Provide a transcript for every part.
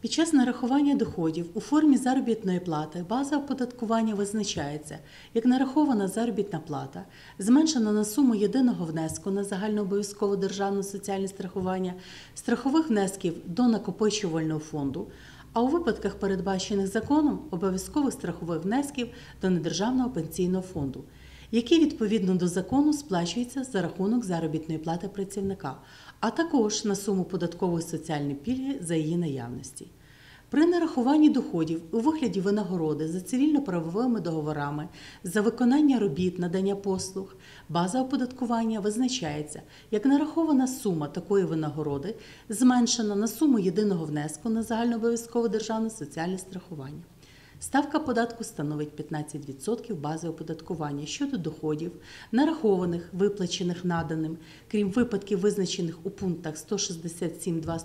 Під час нарахування доходів у формі заробітної плати база оподаткування визначається як нарахована заробітна плата, зменшена на суму єдиного внеску на загальнообов'язкове державне соціальне страхування, страхових внесків до накопичувального фонду, а у випадках, передбачених законом, обов'язкових страхових внесків до недержавного пенсійного фонду, які відповідно до закону сплачуються за рахунок заробітної плати працівника, а також на суму податкової соціальної пільги за її наявності. При нарахуванні доходів у вигляді винагороди за цивільно-правовими договорами за виконання робіт, надання послуг, база оподаткування визначається як нарахована сума такої винагороди, зменшена на суму єдиного внеску на загальнообов'язкове державне соціальне страхування. Ставка податку становить 15% бази оподаткування щодо доходів, нарахованих, виплачених наданим, крім випадків, визначених у пунктах 167.2,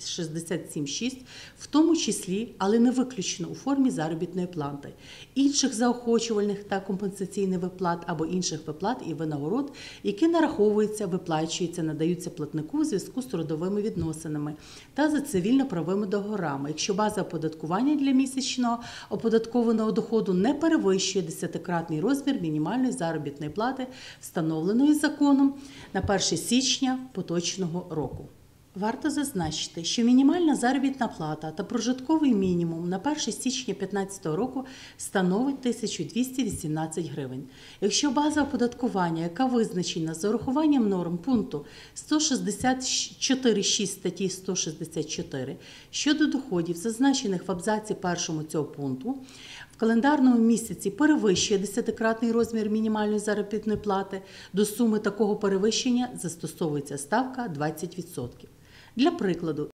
167.6, в тому числі, але не виключно у формі заробітної плати, інших заохочувальних та компенсаційних виплат або інших виплат і винагород, які нараховуються, виплачуються, надаються платнику у зв'язку з трудовими відносинами та за цивільно-правовими договорами, якщо база оподаткування для місячного оподаткованого доходу не перевищує десятикратний розмір мінімальної заробітної плати, встановленої законом на 1 січня поточного року. Варто зазначити, що мінімальна заробітна плата та прожитковий мінімум на 1 січня 2015 року становить 1218 гривень. Якщо база оподаткування, яка визначена з урахуванням норм пункту 164.6 статті 164 щодо доходів, зазначених в абзаці першому цього пункту, в календарному місяці перевищує десятикратний розмір мінімальної заробітної плати, до суми такого перевищення застосовується ставка 20%. Для прикладу,